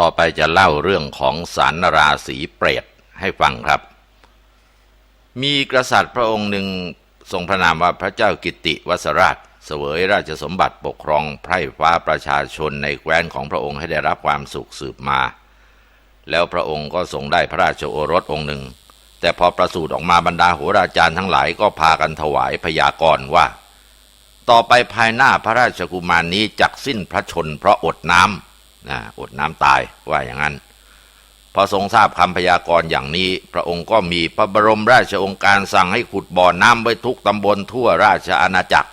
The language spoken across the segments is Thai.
ต่อไปจะเล่าเรื่องของสารนราศีเปรตให้ฟังครับ มีกษัตริย์พระองค์หนึ่งทรงพระนามว่าพระเจ้ากิติวสราช เสวยราชสมบัติปกครองไพร่ฟ้าประชาชนในแคว้นของพระองค์ให้ได้รับความสุขสืบมา แล้วพระองค์ก็ทรงได้พระราชโอรสองค์หนึ่ง แต่พอประสูติออกมาบรรดาโหราจารย์ทั้งหลายก็พากันถวายพยากรณ์ว่า ต่อไปภายหน้าพระราชกุมารนนี้จักสิ้นพระชนเพราะอดน้ำ อดน้ำตายว่าอย่างนั้น พอทรงทราบคำพยากรณ์อย่างนี้ พระองค์ก็มีพระบรมราชองค์การสั่งให้ขุดบ่อน้ำไว้ทุกตำบลทั่วราชอาณาจักร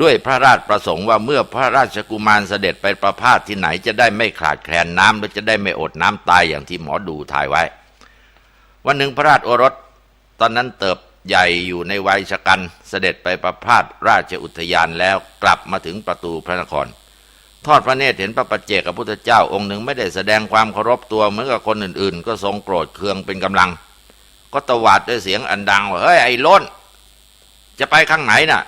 ด้วยพระราชประสงค์ว่าเมื่อพระราชกุมารเสด็จไปประพาสที่ไหนจะได้ไม่ขาดแคลนน้ำและจะได้ไม่อดน้ำตายอย่างที่หมอดูทายไว้ วันหนึ่งพระราชโอรส ตอนนั้นเติบใหญ่อยู่ในวัยชะกันเสด็จไปประพาสราชอุทยานแล้วกลับมาถึงประตูพระนคร ทอดพระเนตรเห็นพระปัจเจกพุทธเจ้าองค์หนึ่งไม่ได้แสดงความเคารพตัวเหมือนกับคนอื่นๆ ก็ทรงโกรธเคืองเป็นกำลัง ก็ตวาดด้วยเสียงอันดังว่าเฮ้ยไอ้ล้น จะไปข้างไหนน่ะ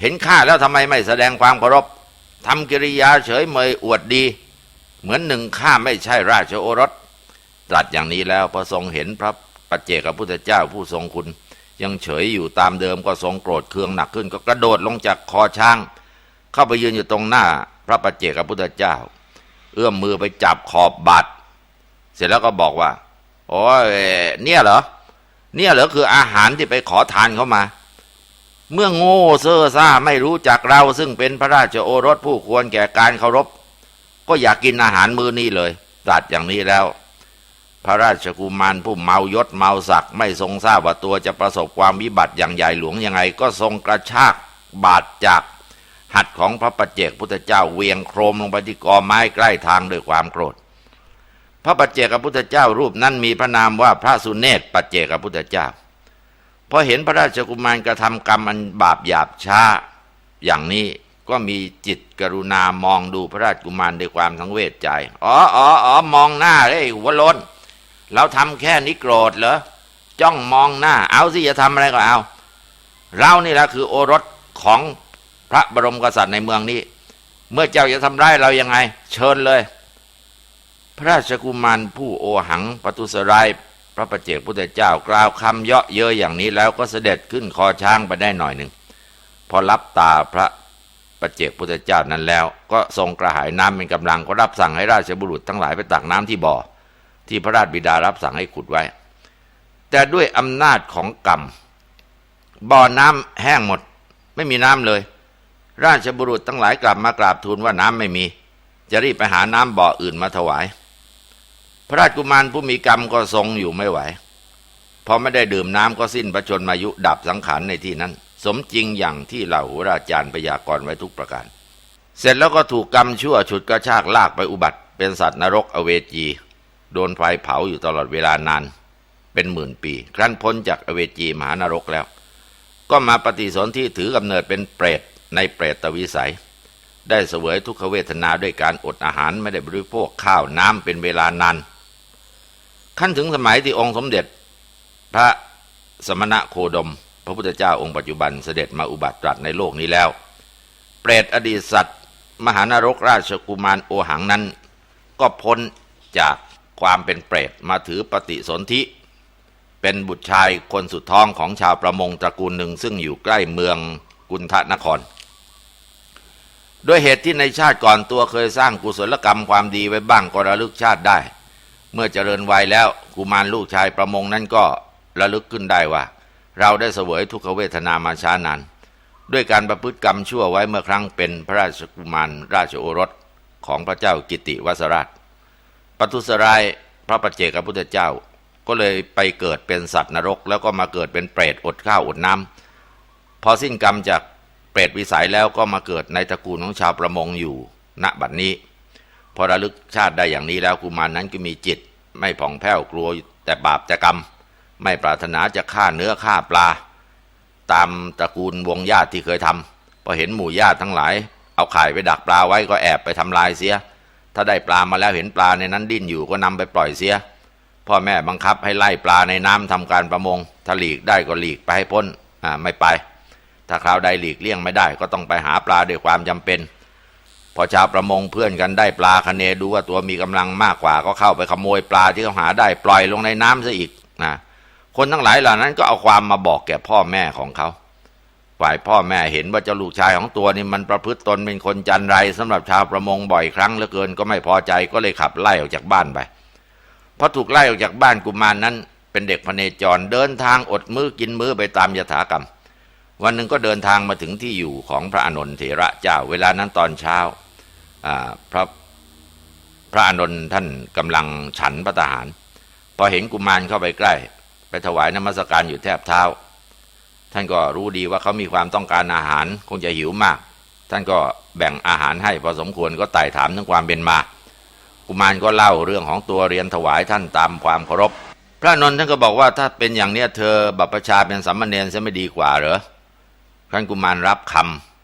เห็นข้าแล้วทำไมไม่แสดงความเคารพทำกิริยาเฉยเมยอวดดี เหมือนหนึ่งข้าไม่ใช่ราชโอรส ตรัสอย่างนี้แล้วพระทรงเห็นพระปัจเจกพุทธเจ้าผู้ทรงคุณ ยังเฉยอยู่ตามเดิมก็ทรงโกรธเคืองหนักขึ้น ก็กระโดดลงจากคอช้าง เข้าไปยืนอยู่ตรงหน้า ระปัจเจกพุทธเจ้า เอื้อมมือไปจับขอบบาดเสร็จแล้วก็บอกว่าโอ้ยเนี่ยเหรอเนี่ยเหรอคืออาหารที่ไปขอทานเข้ามา เมื่อโง่เซ่อซ่าไม่รู้จักเราซึ่งเป็นพระราชโอรสผู้ควรแก่การเคารพ ก็อยากกินอาหารมื้อนี้เลยตรัสอย่างนี้แล้ว พระราชกุมารผู้เมายศเมาศักดิ์ไม่ทรงทราบว่าตัวจะประสบความวิบัติอย่างใหญ่หลวงยังไง ก็ทรงกระชากบาดจาก หัดของพระปัจเจกพุทธเจ้าเวียงโครมลงไปที่กอไม้ใกล้ทางด้วยความโกรธ พระปัจเจกพุทธเจ้ารูปนั้นมีพระนามว่าพระสุเนศปัจเจกพุทธเจ้าพอเห็นพระราชกุมารกระทำกรรมอันบาปหยาบช้า อย่างนี้ก็มีจิตกรุณามองดูพระราชกุมารด้วยความทั้งเวทใจ อ๋ออ๋ออ๋อมองหน้าเฮ้ยหัวโลนเราทำแค่นี้โกรธเหรอ จ้องมองหน้า เอาสิจะทำอะไรก็เอา เรานี่แหละคือโอรสของ พระบรมกษัตริย์ในเมืองนี้ เมื่อเจ้าจะทำร้ายเรายังไง เชิญเลย พระราชกุมารผู้โอหังปตุสรายพระประเจกพุทธเจ้ากล่าวคำเยาะเย้ยอย่างนี้แล้วก็เสด็จขึ้นคอช้างไปได้หน่อยหนึ่งพอรับตาพระประเจกพุทธเจ้านั้นแล้ว ก็ทรงกระหายน้ำเป็นกำลังก็รับสั่งให้ราชบุรุษทั้งหลายไปตักน้ำที่บ่อ ที่พระราชบิดารับสั่งให้ขุดไว้ แต่ด้วยอำนาจของกรรมบ่อน้ำแห้งหมด ไม่มีน้ำเลย ราชบุรุษทั้งหลายกลับมากราบทูลว่าน้ำไม่มี จะรีบไปหาน้ำบ่ออื่นมาถวาย พระราชกุมารผู้มีกรรมก็ทรงอยู่ไม่ไหวพอไม่ได้ดื่มน้ำก็สิ้นพระชนมายุดับสังขารในที่นั้น สมจริงอย่างที่เหล่าโหราจารย์พยากรณ์ไว้ทุกประการ เสร็จแล้วก็ถูกกรรมชั่วฉุดกระชากลากไปอุบัติ เป็นสัตว์นรกอเวจี โดนไฟเผาอยู่ตลอดเวลานาน เป็นหมื่นปี ครั้นพ้นจากอเวจีมหานรกแล้ว ก็มาปฏิสนธิถือกำเนิดเป็นเปรต ในเปรตวิสัย ได้เสวยทุกขเวทนาด้วยการอดอาหารไม่ได้บริโภคข้าวน้ำเป็นเวลานานขั้นถึงสมัยที่องค์สมเด็จ พระสมณะโคดม พระพุทธเจ้าองค์ปัจจุบันเสด็จมาอุบัติตรัสในโลกนี้แล้ว เปรตอดีตสัตว์ มหานรกราชกุมารโอหังนั้น ก็พ้นจากความเป็นเปรตมาถือปฏิสนธิเป็นบุตรชายคนสุดท้องของชาวประมงตระกูลหนึ่งซึ่งอยู่ใกล้เมืองกุนทนคร ด้วยเหตุที่ในชาติก่อนตัวเคยสร้างกุศลกรรมความดีไว้บ้างก็ระลึกชาติได้ เมื่อเจริญวัยแล้วกุมารลูกชายประมงนั้นก็ระลึกขึ้นได้ว่า เราได้เสวยทุกขเวทนามาช้านานด้วยการประพฤติกรรมชั่วไว้เมื่อครั้งเป็นพระราชกุมารราชโอรสของพระเจ้ากิติวสราชปทุสรายพระปัจเจกพุทธเจ้า ก็เลยไปเกิดเป็นสัตว์นรก แล้วก็มาเกิดเป็นเปรตอดข้าวอดน้ำพอสิ้นกรรมจาก รตวิสัยแล้วก็มาเกิดในตระกูลของชาวประมงอยู่ ณบัดนี้ พอระลึกชาติได้อย่างนี้แล้วกุมารนั้นก็มีจิต ไม่ผ่องแผ้วกลัวแต่บาปแต่กรรม ไม่ปรารถนาจะฆ่าเนื้อฆ่าปลา ตามตระกูลวงญาติที่เคยทำพอเห็นหมู่ญาติทั้งหลาย เอาไข่ไปดักปลาไว้ก็แอบไปทำลายเสีย ถ้าได้ปลามาแล้วเห็นปลาในนั้นดิ้นอยู่ก็นำไปปล่อยเสียพ่อแม่บังคับให้ไล่ปลาในน้ำทำการประมงถ้าหลีกได้ก็หลีกไปให้พ้นอ่าไม่ไป ถ้าคราวใดหลีกเลี่ยงไม่ได้ ก็ต้องไปหาปลาด้วยความจำเป็น พอชาวประมงเพื่อนกันได้ปลาคะเนดูว่าตัวมีกำลังมากกว่า ก็เข้าไปขโมยปลาที่เขาหาได้ปล่อยลงในน้ำซะอีกนะคนทั้งหลายเหล่านั้นก็เอาความมาบอกแก่พ่อแม่ของเขาฝ่ายพ่อแม่เห็นว่าเจ้าลูกชายของตัวนี่มันประพฤติตนเป็นคนจันไรสำหรับชาวประมงบ่อยครั้งเหลือเกินก็ไม่พอใจก็เลยขับไล่ออกจากบ้านไปพอถูกไล่ออกจากบ้านกุมารนนั้น เป็นเด็กพเนจรเดินทางอดมื้อกินมื้อไปตามยถากรรม วันหนึ่งก็เดินทางมาถึงที่อยู่ของพระอานนทเถระเจ้า เวลานั้นตอนเช้าพระพระอานนท์ท่านกำลังฉันพระทหาร พอเห็นกุมารเข้าไปใกล้ ไปถวายนมัสการอยู่แทบเท้า ท่านก็รู้ดีว่าเขามีความต้องการอาหารคงจะหิวมาก ท่านก็แบ่งอาหารให้พอสมควรก็ไต่ถามถึงความเป็นมา กุมารก็เล่าเรื่องของตัวเรียนถวายท่านตามความเคารพ พระนนท์ท่านก็บอกว่าถ้าเป็นอย่างเนี้ยเธอบัพประชาเป็นสัมมาเนรจะไม่ดีกว่าเหรอ ท่านกุมารรับค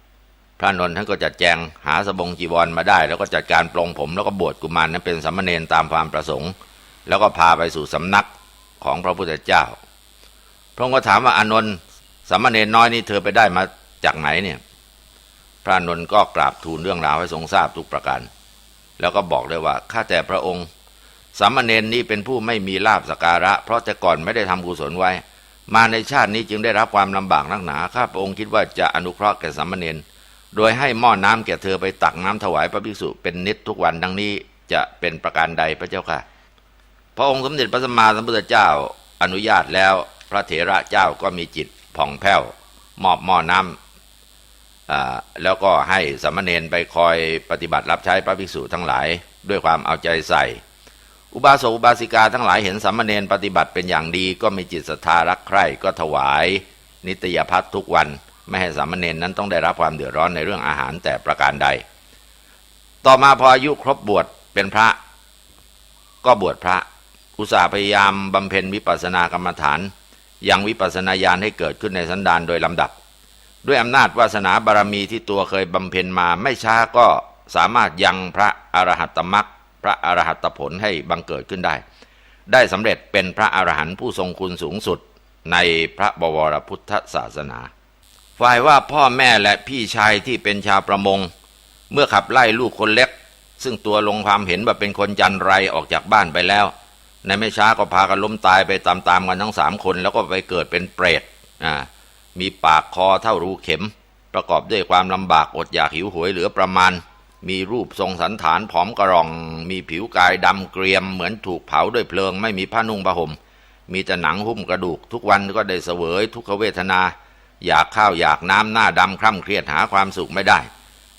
ำพระนนท์ท่านก็จัดแจงหาสบงจีวรมาได้ แล้วก็จัดการปลงผม แล้วก็บวชกุมารนั้นเป็นสัมมาเนรตามความประสงค์ แล้วก็พาไปสู่สำนักของพระพุทธเจ้า พระองค์ก็ถามว่าอานนท์สัมมาเนรน้อยนี่เธอไปได้มาจากไหนเนี่ย พระนนท์ก็กราบทูลเรื่องราวให้ทรงทราบทุกประการ แล้วก็บอกเลยว่าข้าแต่พระองค์สามเณรนี้เป็นผู้ไม่มีลาบสการะ เพราะแต่ก่อนไม่ได้ทำกุศลไว้ มาในชาตินี้จึงได้รับความลำบากนักหนาข้าพระองค์คิดว่าจะอนุเคราะห์แก่สามเณรโดยให้หม้อน้ำแก่เธอไปตักน้ำถวายพระภิกษุเป็นนิดทุกวันดังนี้จะเป็นประการใดพระเจ้าค่ะ พระองค์สมเด็จพระสัมมาสัมพุทธเจ้าอนุญาตแล้วพระเถระเจ้าก็มีจิตผ่องแผ้วมอบหม้อน้ำแล้วก็ให้สามเณรไปคอยปฏิบัติรับใช้พระภิกษุทั้งหลาย ด้วยความเอาใจใส่ อุบาสกอุบาสิกาทั้งหลายเห็นสามเณรปฏิบัติเป็นอย่างดี ก็มีจิตศรัทธารักใคร่ก็ถวาย นิตยพัฒทุกวัน ไม่ให้สามเณรนั้นต้องได้รับความเดือดร้อนในเรื่องอาหารแต่ประการใด ต่อมาพออายุครบบวชเป็นพระ ก็บวชพระ อุตสาห์พยายามบำเพ็ญวิปัสสนากรรมฐาน ยังวิปัสสนาญาณให้เกิดขึ้นในสันดานโดยลำดับ ด้วยอำนาจวาสนาบารมีที่ตัวเคยบำเพ็ญมาไม่ช้าก็สามารถยังพระอรหัตตมรักพ ระอรหัตผลให้บังเกิดขึ้นได้ ได้สำเร็จเป็นพระอรหันต์ผู้ทรงคุณสูงสุดในพระบวรพุทธศาสนา ฝ่ายว่าพ่อแม่และพี่ชายที่เป็นชาวประมง เมื่อขับไล่ลูกคนเล็ก ซึ่งตัวลงความเห็นว่าเป็นคนจันไรออกจากบ้านไปแล้ว ในไม่ช้าก็พากันล้มตายไปตามๆกันทั้งสามคน แล้วก็ไปเกิดเป็นเปรตอ่ามีปากคอเท่ารูเข็ม ประกอบด้วยความลำบากอดอยากหิวโหยเหลือประมาณ มีรูปทรงสันฐานผอมกระรอง มีผิวกายดำเกรียม เหมือนถูกเผาด้วยเพลิง ไม่มีผ้านุ่งผ้าห่ม มีแต่หนังหุ้มกระดูก ทุกวันก็ได้เสวยทุกขเวทนา อยากข้าวอยากน้ำหน้าดำคร่ำเครียดหาความสุขไม่ได้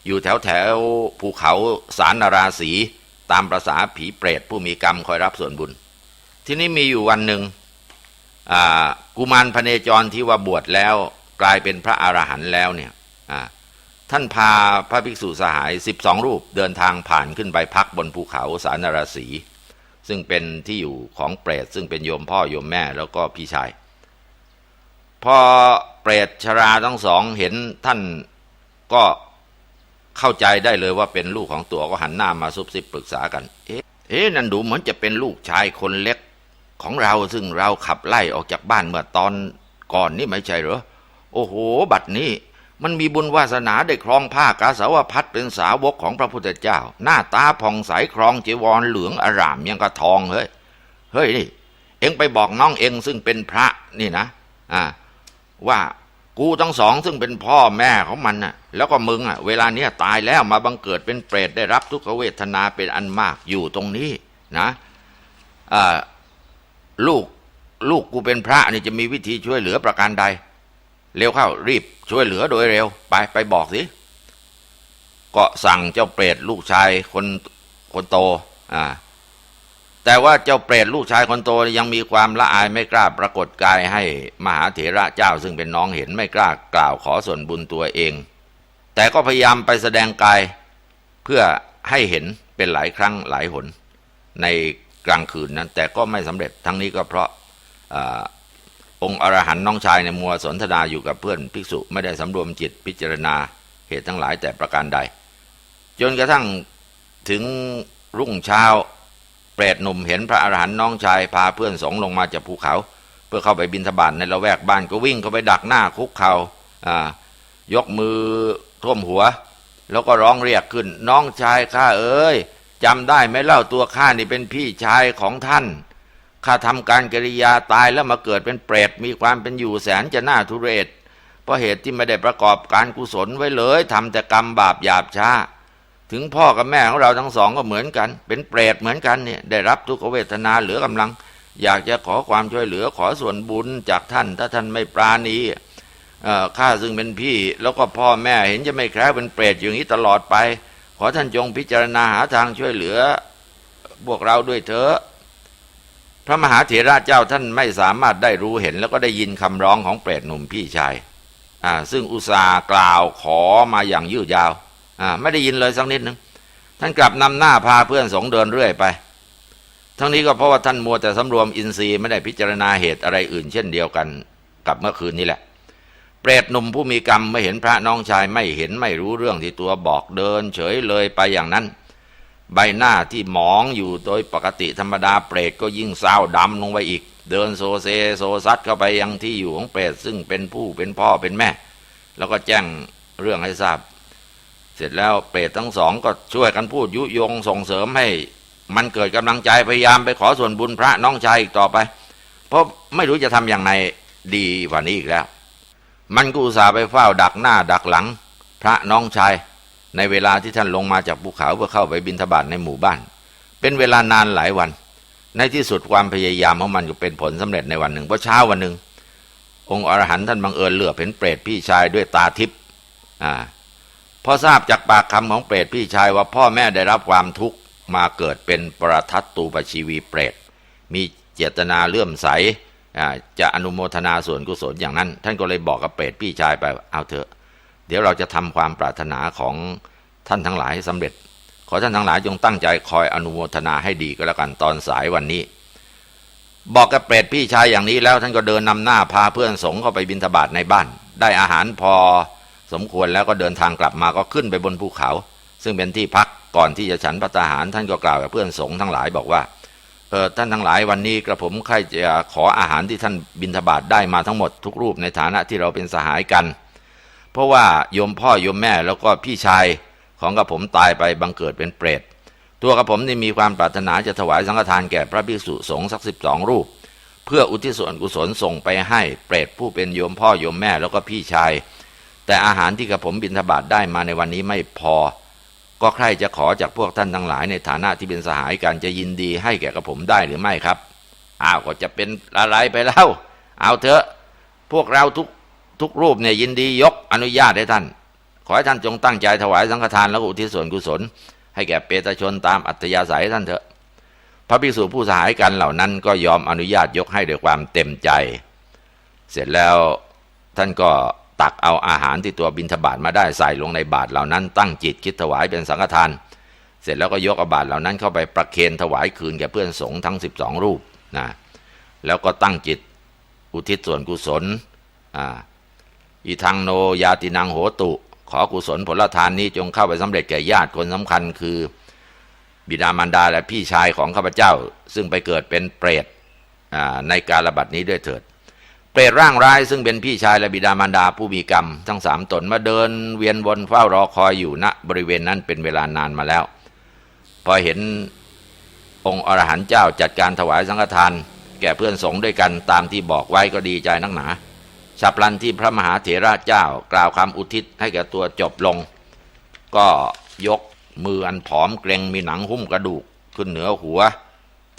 อยู่แถวแถวภูเขาสารนาราศีตามประษาผีเปรตผู้มีกรรมคอยรับส่วนบุญ ที่นี้มีอยู่วันหนึ่งกุมารพเนจรที่ว่าบวชแล้ว กลายเป็นพระอรหันต์แล้วเนี่ย ท่านพาพระภิกษุสหายสิบสองรูปเดินทางผ่านขึ้นไปพักบนภูเขาสารนราศี ซึ่งเป็นที่อยู่ของเปรตซึ่งเป็นโยมพ่อโยมแม่แล้วก็พี่ชาย พอเปรตชราทั้งสองเห็นท่านก็เข้าใจได้เลยว่าเป็นลูกของตัวก็หันหน้ามาซุบซิบปรึกษากัน เอ๊ะเอ๊ะนั่นดูเหมือนจะเป็นลูกชายคนเล็กของเราซึ่งเราขับไล่ออกจากบ้านเมื่อตอนก่อนนี่ไม่ใช่เหรอ โอ้โห บัดนี้ มันมีบุญวาสนาได้ครองผ้ากาสาวพัดเป็นสาวกของพระพุทธเจ้า หน้าตาผ่องใสครองจีวรเหลืองอารามยังกระทองเฮ้ยเฮ้ยนี่ เอ็งไปบอกน้องเอ็งซึ่งเป็นพระนี่นะ อ่า ว่ากูทั้งสองซึ่งเป็นพ่อแม่ของมันน่ะ แล้วก็มึงอะ เวลาเนี้ยตายแล้วมาบังเกิดเป็นเปรตได้รับทุกขเวทนาเป็นอันมากอยู่ตรงนี้นะอ่าลูกลูกกูเป็นพระนี่จะมีวิธีช่วยเหลือประการใด เร็วเข้ารีบช่วยเหลือโดยเร็ว ไปไปบอกสิก็สั่งเจ้าเปรตลูกชายคนคนโตอ่าแต่ว่าเจ้าเปรตลูกชายคนโตยังมีความละอายไม่กล้าปรากฏกายให้มหาเถระเจ้าซึ่งเป็นน้องเห็นไม่กล้ากล่าวขอส่วนบุญตัวเอง แต่ก็พยายามไปแสดงกายเพื่อให้เห็นเป็นหลายครั้งหลายหนในกลางคืนนั้น แต่ก็ไม่สำเร็จทั้งนี้ก็เพราะ องค์อรหันต์น้องชายในมัวสนทนาอยู่กับเพื่อนภิกษุไม่ได้สำรวมจิตพิจารณาเหตุทั้งหลายแต่ประการใด จนกระทั่งถึงรุ่งเช้าเปรตหนุ่มเห็นพระอรหันต์น้องชายพาเพื่อนสองลงมาจากภูเขา เพื่อเข้าไปบินทบาทในละแวกบ้านก็วิ่งเข้าไปดักหน้าคุกเขา่ายกมือท่วมหัว แล้วก็ร้องเรียกขึ้นน้องชายข้าเอ้ยจำได้ไหมเล่าตัวข้านี่เป็นพี่ชายของท่าน ข้าทำการกิริยาตายแล้วมาเกิดเป็นเปรตมีความเป็นอยู่แสนจะน่าทุเรศเพราะเหตุที่ไม่ได้ประกอบการกุศลไว้เลยทำแต่กรรมบาปหยาบช้า ถึงพ่อกับแม่ของเราทั้งสองก็เหมือนกัน เป็นเปรตเหมือนกันเนี่ยได้รับทุกขเวทนาเหลือกำลัง อยากจะขอความช่วยเหลือขอส่วนบุญจากท่าน ถ้าท่านไม่ปราณีข้าซึ่งเป็นพี่ แล้วก็พ่อแม่เห็นจะไม่แคร์เป็นเปรตอย่างนี้ตลอดไป ขอท่านจงพิจารณาหาทางช่วยเหลือพวกเราด้วยเถอะ พระมหาเถระเจ้าท่านไม่สามารถได้รู้เห็น แล้วก็ได้ยินคำร้องของเปรตหนุ่มพี่ชายซึ่งอุตสาห์กล่าวขอมาอย่างยืดยาวไม่ได้ยินเลยสักนิดนึงท่านกลับนำหน้าพาเพื่อนสงเดินเรื่อยไป ทั้งนี้ก็เพราะว่าท่านมัวแต่สำรวมอินทรีย์ไม่ได้พิจารณาเหตุอะไรอื่น เช่นเดียวกันกับเมื่อคืนนี้แหละ เปรตหนุ่มผู้มีกรรมไม่เห็นพระน้องชายไม่เห็นไม่รู้เรื่องที่ตัวบอกเดิน เฉยเลยไปอย่างนั้น ใบหน้าที่หมองอยู่โดยปกติธรรมดาเปรตก็ยิ่งเศร้าดำลงไปอีก เดินโซเซโซซัดเข้าไปยังที่อยู่ของเปรตซึ่งเป็นผู้เป็นพ่อเป็นแม่ แล้วก็แจ้งเรื่องให้ทราบ เสร็จแล้วเปรตทั้งสองก็ช่วยกันพูดยุยงส่งเสริมให้ มันเกิดกำลังใจพยายามไปขอส่วนบุญพระน้องชายอีกต่อไป เพราะไม่รู้จะทำอย่างไรดีกว่านี้อีกแล้ว มันกูสาไปเฝ้าดักหน้าดักหลัง พระน้องชาย ในเวลาที่ท่านลงมาจากภูเขาเพื่อเข้าไปบินทบาทในหมู่บ้าน เป็นเวลานานหลายวัน ในที่สุดความพยายามของมันก็เป็นผลสำเร็จในวันหนึ่งเพราะเช้าวันหนึ่งองค์อรหันต์ท่านบังเอิญเหลือเห็นเปรตพี่ชายด้วยตาทิพย์อ่าพอทราบจากปากคำของเปรตพี่ชายว่าพ่อแม่ได้รับความทุกข์มาเกิดเป็นประทัดตูปชีวีเปรต มีเจตนาเลื่อมใสจะอนุโมทนาส่วนกุศลอย่างนั้น ท่านก็เลยบอกกับเปรตพี่ชายไปเอาเถอะ เดี๋ยวเราจะทำความปรารถนาของท่านทั้งหลายให้สำเร็จ ขอท่านทั้งหลายจงตั้งใจคอยอนุโมทนาให้ดีก็แล้วกันตอนสายวันนี้ บอกกับเปรตพี่ชายอย่างนี้แล้วท่านก็เดินนำหน้าพาเพื่อนสงเข้าไปบินทบาทในบ้าน ได้อาหารพอสมควรแล้วก็เดินทางกลับมาก็ขึ้นไปบนภูเขา ซึ่งเป็นที่พักก่อนที่จะฉันพระทหาร ท่านก็กล่าวกับเพื่อนสงทั้งหลายบอกว่าเออท่านทั้งหลายวันนี้กระผมใครจะขออาหารที่ท่านบินทบาทได้มาทั้งหมดทุกรูปในฐานะที่เราเป็นสหายกัน เพราะว่าโยมพ่อโยมแม่แล้วก็พี่ชายของกระผมตายไปบังเกิดเป็นเปรต ตัวกระผมนี่มีความปรารถนาจะถวายสังฆทานแก่พระภิกษุสงฆ์สักสิบสองรูป เพื่ออุทิศส่วนกุศลส่งไปให้เปรตผู้เป็นโยมพ่อโยมแม่แล้วก็พี่ชาย แต่อาหารที่กระผมบิณฑบาตได้มาในวันนี้ไม่พอ ก็ใครจะขอจากพวกท่านทั้งหลายในฐานะที่เป็นสหายกันจะยินดีให้แก่กระผมได้หรือไม่ครับอ้าวก็จะเป็นอะไรไปแล้วเอาเถอะพวกเราทุก ทุกรูปเนี่ยยินดียกอนุญาตให้ท่าน ขอให้ท่านจงตั้งใจถวายสังฆทานแล้วอุทิศส่วนกุศล ให้แก่เปตชนตามอัตยาศัยท่านเถอะ พระภิกษุผู้สหายกันเหล่านั้นก็ยอมอนุญาตยกให้ด้วยความเต็มใจ เสร็จแล้วท่านก็ตักเอาอาหารที่ตัวบินทบาทมาได้ใส่ลงในบาตรเหล่านั้น ตั้งจิตคิดถวายเป็นสังฆทาน เสร็จแล้วก็ยกอาบาตเหล่านั้นเข้าไปประเคนถวายคืนแก่เพื่อนสงฆ์ทั้ง 12 รูปนะแล้วก็ตั้งจิตอุทิศส่วนกุศลอ่า อีทางโนยาตินังโหตุ ขอกุศลผลทานนี้จงเข้าไปสำเร็จแก่ญาติคนสำคัญ คือ บิดามารดาและพี่ชายของข้าพเจ้า ซึ่งไปเกิดเป็นเปรตในการระบาดนี้ด้วยเถิด เปรตร่างร้ายซึ่งเป็นพี่ชายและบิดามารดาผู้มีกรรม ทั้งสามตนมาเดินเวียนวนเฝ้ารอคอยอยู่ณบริเวณนั้นเป็นเวลานานมาแล้ว พอเห็นองค์อรหันต์เจ้าจัดการถวายสังฆทาน แก่เพื่อนสงฆ์ด้วยกันตามที่บอกไว้ก็ดีใจนักหนา ฉับพลันที่พระมหาเถระเจ้ากล่าวคำอุทิศให้แก่ตัวจบลง ก็ยกมืออันผอมเกรงมีหนังหุ้มกระดูกขึ้นเหนือหัว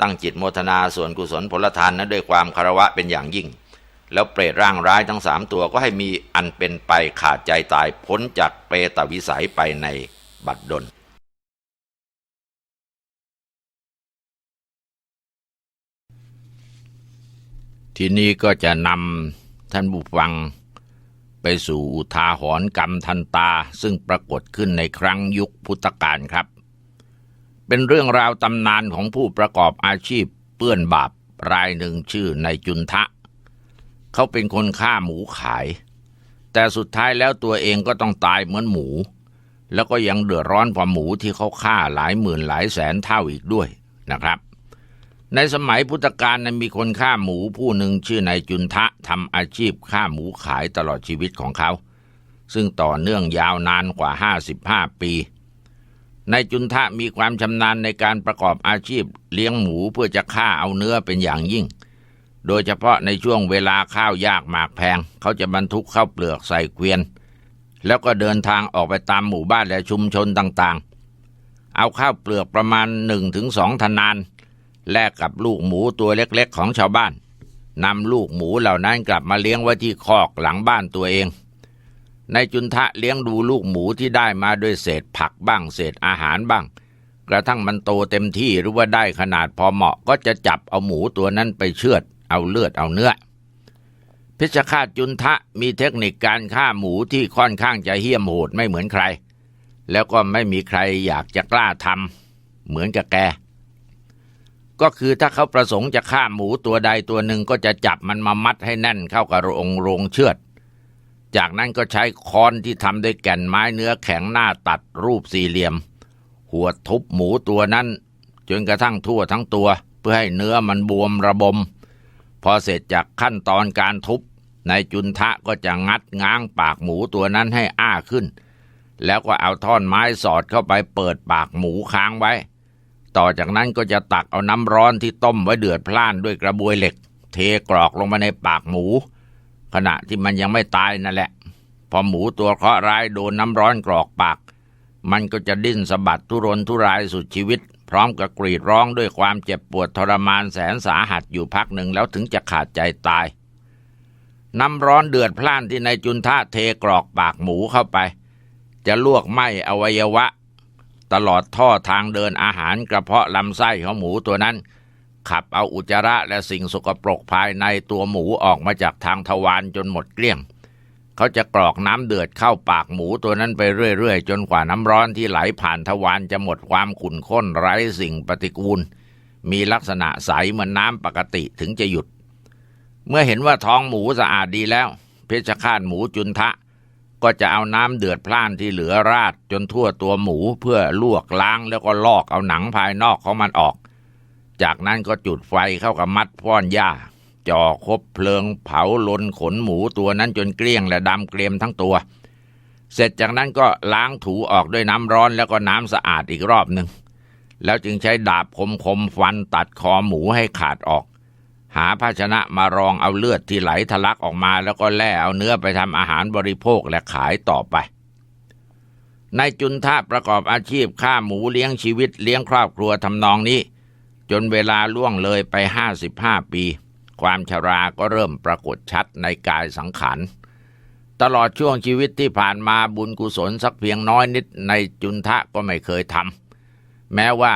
ตั้งจิตโมทนาส่วนกุศลผลทานนั้นด้วยความคารวะเป็นอย่างยิ่ง แล้วเปรตร่างร้ายทั้งสามตัวก็ให้มีอันเป็นไปขาดใจตายพ้นจากเปตวิสัยไปในบัดดลทีนี้ก็จะนำ ท่านผู้ฟัง ไปสู่อุทาหรณ์กรรมทันตาซึ่งปรากฏขึ้นในครั้งยุคพุทธกาลครับ เป็นเรื่องราวตำนานของผู้ประกอบอาชีพเปื้อนบาปรายหนึ่งชื่อในจุนทะ เขาเป็นคนฆ่าหมูขาย แต่สุดท้ายแล้วตัวเองก็ต้องตายเหมือนหมู แล้วก็ยังเดือดร้อนกว่าหมูที่เขาฆ่าหลายหมื่นหลายแสนเท่าอีกด้วยนะครับ ในสมัยพุทธกาลนั้นมีคนฆ่าหมูผู้หนึ่งชื่อนายจุนทะทำอาชีพฆ่าหมูขายตลอดชีวิตของเขา ซึ่งต่อเนื่องยาวนานกว่า 55 ปีนายจุนทะมีความชำนาญในการประกอบอาชีพเลี้ยงหมูเพื่อจะฆ่าเอาเนื้อเป็นอย่างยิ่ง โดยเฉพาะในช่วงเวลาข้าวยากหมากแพง เขาจะบรรทุกข้าวเปลือกใส่เกวียน แล้วก็เดินทางออกไปตามหมู่บ้านและชุมชนต่างๆ เอาข้าวเปลือกประมาณหนึ่งถึงสองทนาน แลกกับลูกหมูตัวเล็กๆของชาวบ้านนำลูกหมูเหล่านั้นกลับมาเลี้ยงไว้ที่คอกหลังบ้านตัวเองในจุนทะเลี้ยงดูลูกหมูที่ได้มาด้วยเศษผักบ้างเศษอาหารบ้าง กระทั่งมันโตเต็มที่หรือว่าได้ขนาดพอเหมาะก็จะจับเอาหมูตัวนั้นไปเชือด เอาเลือดเอาเนื้อพิชคาตจุนทะมีเทคนิคการฆ่าหมูที่ค่อนข้างจะเหี้ยมโหดไม่เหมือนใคร แล้วก็ไม่มีใครอยากจะกล้าทำเหมือนกับแก ก็คือถ้าเขาประสงค์จะฆ่าหมูตัวใดตัวหนึ่งก็จะจับมันมามัดให้แน่นเข้ากับโรงโรงเชือด จากนั้นก็ใช้ค้อนที่ทำด้วยแก่นไม้เนื้อแข็งหน้าตัดรูปสี่เหลี่ยม หัวทุบหมูตัวนั้น จนกระทั่งทั่วทั้งตัว เพื่อให้เนื้อมันบวมระบม พอเสร็จจากขั้นตอนการทุบนายจุนทะก็จะงัดง้างปากหมูตัวนั้นให้อ้าขึ้น แล้วก็เอาท่อนไม้สอดเข้าไปเปิดปากหมูค้างไว้ ต่อจากนั้นก็จะตักเอาน้ำร้อนที่ต้มไว้เดือดพล่านด้วยกระบวยเหล็ก เทกรอกลงมาในปากหมู ขณะที่มันยังไม่ตายนั่นแหละ พอหมูตัวเคราะห์ร้ายโดนน้ำร้อนกรอกปาก มันก็จะดิ้นสะบัดทุรนทุรายสุดชีวิต พร้อมกับกรีดร้องด้วยความเจ็บปวดทรมานแสนสาหัสอยู่พักหนึ่งแล้วถึงจะขาดใจตาย น้ำร้อนเดือดพล่านที่ในจุนท่าเทกรอกปากหมูเข้าไป จะลวกไหม้อวัยวะ ตลอดท่อทางเดินอาหารกระเพาะลำไส้ของหมูตัวนั้น ขับเอาอุจจาระและสิ่งสกปรกภายในตัวหมูออกมาจากทางทวารจนหมดเกลี้ยง เขาจะกรอกน้ำเดือดเข้าปากหมูตัวนั้นไปเรื่อยๆ จนกว่าน้ำร้อนที่ไหลผ่านทวารจะหมดความขุ่นข้นไร้สิ่งปฏิกูล มีลักษณะใสเหมือนน้ำปกติถึงจะหยุด เมื่อเห็นว่าท้องหมูสะอาดดีแล้ว เพชฌฆาตหมูจุนทะ ก็จะเอาน้ำเดือดพล่านที่เหลือราดจนทั่วตัวหมูเพื่อลวกล้างแล้วก็ลอกเอาหนังภายนอกของมันออก จากนั้นก็จุดไฟเข้ากับมัดป้อนหญ้าจ่อคบเพลิงเผาลนขนหมูตัวนั้นจนเกลี้ยงและดำเกรียมทั้งตัว เสร็จจากนั้นก็ล้างถูออกด้วยน้ำร้อนแล้วก็น้ำสะอาดอีกรอบหนึ่งแล้วจึงใช้ดาบคมคมฟันตัดคอหมูให้ขาดออก หาภาชนะมารองเอาเลือดที่ไหลทะลักออกมาแล้วก็แล่เอาเนื้อไปทำอาหารบริโภคและขายต่อไปในจุนทะประกอบอาชีพฆ่าหมูเลี้ยงชีวิตเลี้ยงครอบครัวทำนองนี้ จนเวลาล่วงเลยไปห้าสิบห้าปี ความชราก็เริ่มปรากฏชัดในกายสังขารตลอดช่วงชีวิตที่ผ่านมาบุญกุศลสักเพียงน้อยนิดในจุนทะก็ไม่เคยทำแม้ว่า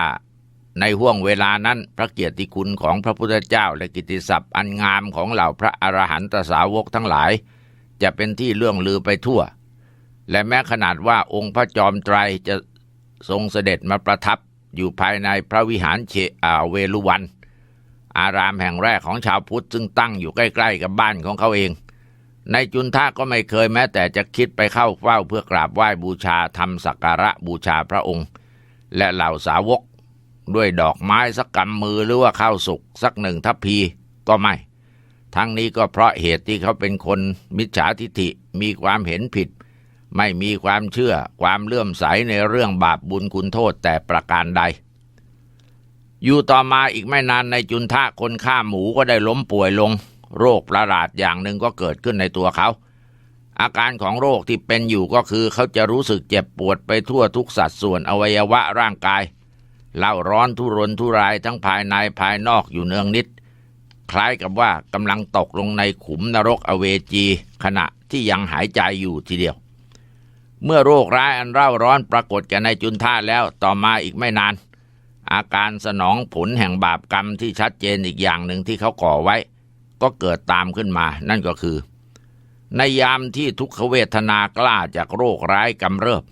ในห่วงเวลานั้นพระเกียรติคุณของพระพุทธเจ้าและกิติศัพท์อันงามของเหล่าพระอรหันตสาวกทั้งหลาย จะเป็นที่เลื่องลือไปทั่ว และแม้ขนาดว่าองค์พระจอมไตรจะทรงเสด็จมาประทับอยู่ภายในพระวิหารเชอาเวลุวัน อารามแห่งแรกของชาวพุทธซึ่งตั้งอยู่ใกล้ ๆ กับบ้านของเขาเองในจุนท่าก็ไม่เคยแม้แต่จะคิดไปเข้าเฝ้าเพื่อกราบไหว้บูชาทำสักการะบูชาพระองค์ และเหล่าสาวก ด้วยดอกไม้สักกำมือหรือว่าข้าวสุกสักหนึ่งทัพพีก็ไม่ ทั้งนี้ก็เพราะเหตุที่เขาเป็นคนมิจฉาทิฐิมีความเห็นผิด ไม่มีความเชื่อความเลื่อมใสในเรื่องบาปบุญคุณโทษแต่ประการใด อยู่ต่อมาอีกไม่นานในจุนท่าคนฆ่าหมูก็ได้ล้มป่วยลง โรคประหลาดอย่างหนึ่งก็เกิดขึ้นในตัวเขาอาการของโรคที่เป็นอยู่ก็คือเขาจะรู้สึกเจ็บปวดไปทั่วทุกสัดส่วนอวัยวะร่างกาย เล่าร้อนทุรนทุรายทั้งภายในภายนอกอยู่เนืองนิด คล้ายกับว่ากำลังตกลงในขุมนรกอเวจี ขณะที่ยังหายใจอยู่ทีเดียว เมื่อโรคร้ายอันเร่าร้อนปรากฏแก่ในจุนท่าแล้วต่อมาอีกไม่นาน อาการสนองผลแห่งบาปกรรมที่ชัดเจนอีกอย่างหนึ่งที่เขาก่อไว้ ก็เกิดตามขึ้นมา นั่นก็คือ ในยามที่ทุกขเวทนากล้าจากโรคร้ายกำเริบ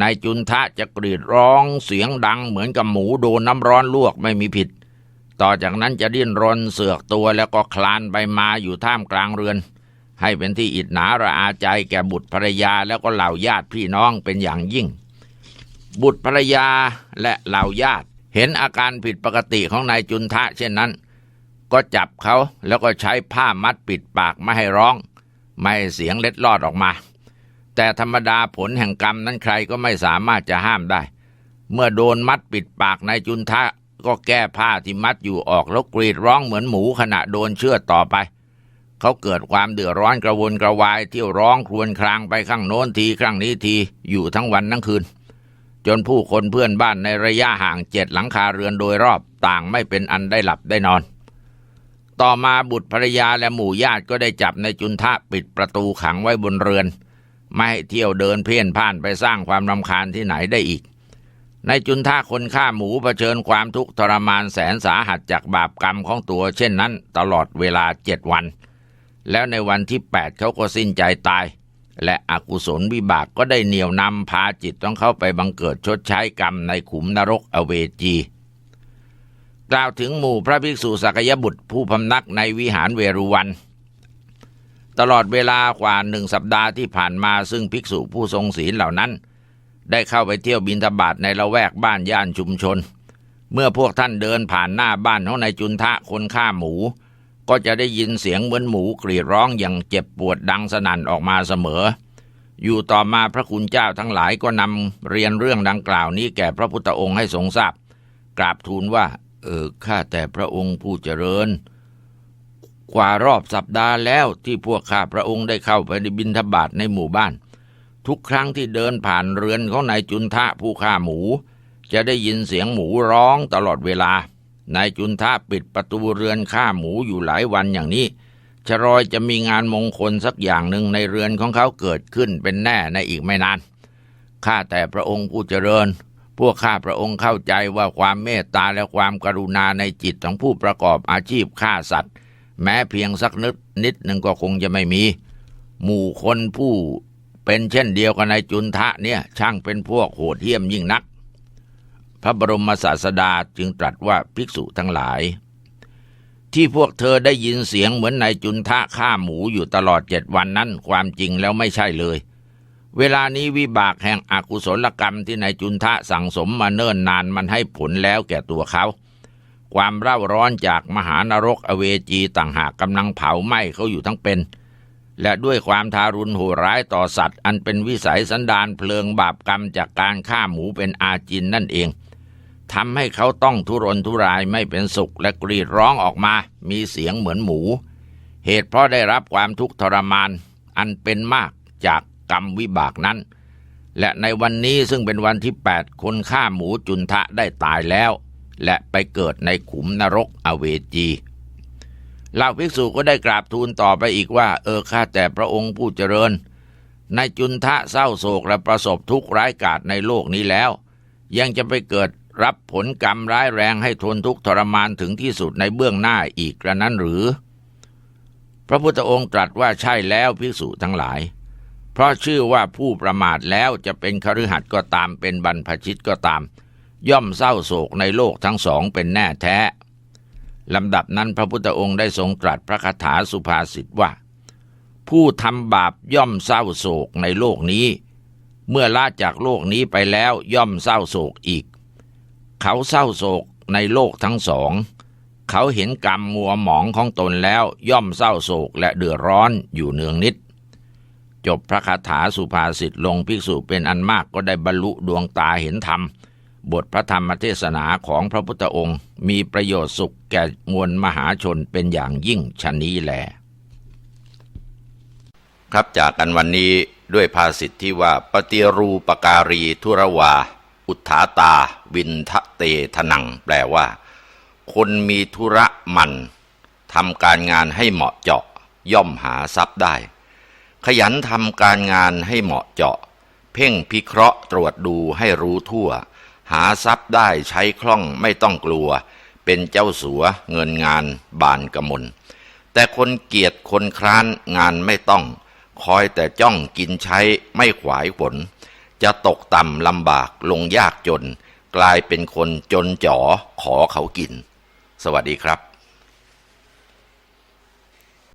นายจุนทะจะกรีดร้องเสียงดังเหมือนกับหมูโดนน้ำร้อนลวกไม่มีผิด ต่อจากนั้นจะดิ้นรนเสือกตัวแล้วก็คลานไปมาอยู่ท่ามกลางเรือน ให้เป็นที่อิจฉาระอาใจแก่บุตรภรรยาแล้วก็เหล่าญาติพี่น้องเป็นอย่างยิ่ง บุตรภรรยาและเหล่าญาติ เห็นอาการผิดปกติของนายจุนทะ เช่นนั้น ก็จับเขาแล้วก็ใช้ผ้ามัดปิดปากไม่ให้ร้อง ไม่ให้เสียงเล็ดลอดออกมา แต่ธรรมดาผลแห่งกรรมนั้นใครก็ไม่สามารถจะห้ามได้ เมื่อโดนมัดปิดปากนายจุนทะก็แก้ผ้าที่มัดอยู่ออกแล้วกรีดร้องเหมือนหมูขณะโดนเชือดต่อไป เขาเกิดความเดือดร้อนกระวนกระวาย เที่ยวร้องครวญครางไปข้างโน้นทีข้างนี้ทีอยู่ทั้งวันทั้งคืน จนผู้คนเพื่อนบ้านในระยะห่างเจ็ดหลังคาเรือนโดยรอบต่างไม่เป็นอันได้หลับได้นอน ต่อมาบุตรภรรยาและหมู่ญาติก็ได้จับในจุนทะปิดประตูขังไว้บนเรือน ไม่ให้เที่ยวเดินเพ่นพ่านไปสร้างความรำคาญที่ไหนได้อีก ในจุนท่าคนฆ่าหมูเผชิญความทุกข์ทรมานแสนสาหัสจากบาปกรรมของตัว เช่นนั้น ตลอดเวลาเจ็ดวัน แล้วในวันที่แปดเขาก็สิ้นใจตาย และอกุศลวิบากก็ได้เหนี่ยวนำพาจิตต้องเข้าไปบังเกิดชดใช้กรรมในขุมนรกอเวจีกล่าวถึงหมู่พระภิกษุสักยบุตรผู้พำนักในวิหารเวรุวัน ตลอดเวลากว่าหนึ่งสัปดาห์ที่ผ่านมาซึ่งภิกษุผู้ทรงศีลเหล่านั้น ได้เข้าไปเที่ยวบินทบาทในละแวกบ้านย่านชุมชน เมื่อพวกท่านเดินผ่านหน้าบ้านของนายจุนทะคนฆ่าหมู ก็จะได้ยินเสียงเหมือนหมูกรีดร้องอย่างเจ็บปวดดังสนั่นออกมาเสมอ อยู่ต่อมาพระคุณเจ้าทั้งหลายก็นำเรียนเรื่องดังกล่าวนี้แก่พระพุทธองค์ให้ทรงทราบกราบทูลว่า เออข้าแต่พระองค์ผู้เจริญ กว่ารอบสัปดาห์แล้วที่พวกข้าพระองค์ได้เข้าไปในบินทบาทในหมู่บ้าน ทุกครั้งที่เดินผ่านเรือนของนายจุนทะผู้ฆ่าหมู จะได้ยินเสียงหมูร้องตลอดเวลานายจุนทะปิดประตูเรือนฆ่าหมูอยู่หลายวันอย่างนี้ชรอยจะมีงานมงคลสักอย่างหนึ่งในเรือนของเขาเกิดขึ้นเป็นแน่ในอีกไม่นานข้าแต่พระองค์ผู้เจริญ พวกข้าพระองค์เข้าใจว่าความเมตตาและความกรุณาในจิตของผู้ประกอบอาชีพฆ่าสัตว์ แม้เพียงสักนิดนิดหนึ่งก็คงจะไม่มี หมู่คนผู้เป็นเช่นเดียวกับนายจุนทะเนี่ยช่างเป็นพวกโหดเหี้ยมยิ่งนัก พระบรมศาสดาจึงตรัสว่าภิกษุทั้งหลาย ที่พวกเธอได้ยินเสียงเหมือนนายจุนทะฆ่าหมูอยู่ตลอดเจ็ดวันนั้น ความจริงแล้วไม่ใช่เลย เวลานี้วิบากแห่งอกุศลกรรมที่นายจุนทะสั่งสมมาเนิ่นนานมันให้ผลแล้วแก่ตัวเขา ความเร่าร้อนจากมหานรกอเวจีต่างหากกำลังเผาไหม้เขาอยู่ทั้งเป็น และด้วยความทารุณโหดร้ายต่อสัตว์ อันเป็นวิสัยสันดานเพลิงบาปกรรมจากการฆ่าหมูเป็นอาจินนั่นเองทำให้เขาต้องทุรนทุรายไม่เป็นสุขและกรีดร้องออกมา มีเสียงเหมือนหมู เหตุเพราะได้รับความทุกข์ทรมาน อันเป็นมากจากกรรมวิบากนั้น และในวันนี้ซึ่งเป็นวันที่ 8 คนฆ่าหมูจุนทะได้ตายแล้ว และไปเกิดในขุมนรกอเวจีเหล่าภิกษุก็ได้กราบทูลต่อไปอีกว่า เออข้าแต่พระองค์ผู้เจริญในจุนทะเศร้าโศกและประสบทุกข์ร้ายกาจในโลกนี้แล้ว ยังจะไปเกิดรับผลกรรมร้ายแรงให้ทนทุกข์ทรมานถึงที่สุดในเบื้องหน้าอีกกระนั้นหรือ พระพุทธองค์ตรัสว่าใช่แล้วภิกษุทั้งหลาย เพราะชื่อว่าผู้ประมาทแล้วจะเป็นคฤหัสถ์ก็ตามเป็นบรรพชิตก็ตาม ย่อมเศร้าโศกในโลกทั้งสองเป็นแน่แท้ลำดับนั้นพระพุทธองค์ได้ทรงตรัสพระคาถาสุภาษิตว่า ผู้ทำบาปย่อมเศร้าโศกในโลกนี้ เมื่อละจากโลกนี้ไปแล้วย่อมเศร้าโศกอีก เขาเศร้าโศกในโลกทั้งสอง เขาเห็นกรรมมัวหมองของตนแล้วย่อมเศร้าโศกและเดือดร้อนอยู่เนืองนิด จบพระคาถาสุภาษิตลงภิกษุเป็นอันมากก็ได้บรรลุดวงตาเห็นธรรม บทพระธรรมเทศนาของพระพุทธองค์ มีประโยชน์สุขแก่มวลมหาชนเป็นอย่างยิ่งชนนี้แล ครับจากกันวันนี้ด้วยภาษิตที่ว่าปฏิรูปการีทุรวา อุทธาตา วินทะเตทนัง แปลว่า คนมีธุระมันทำการงานให้เหมาะเจาะ ย่อมหาทรัพย์ได้ ขยันทำการงานให้เหมาะเจาะ เพ่งพิเคราะห์ตรวจดูให้รู้ทั่ว หาทรัพย์ได้ใช้คล่องไม่ต้องกลัว เป็นเจ้าสัวเงินงานบานกระมลแต่คนเกียจคนคร้านงานไม่ต้อง คอยแต่จ้องกินใช้ไม่ขวายผล จะตกต่ำลำบากลงยากจน กลายเป็นคนจนจ๋อขอเขากิน สวัสดีครับ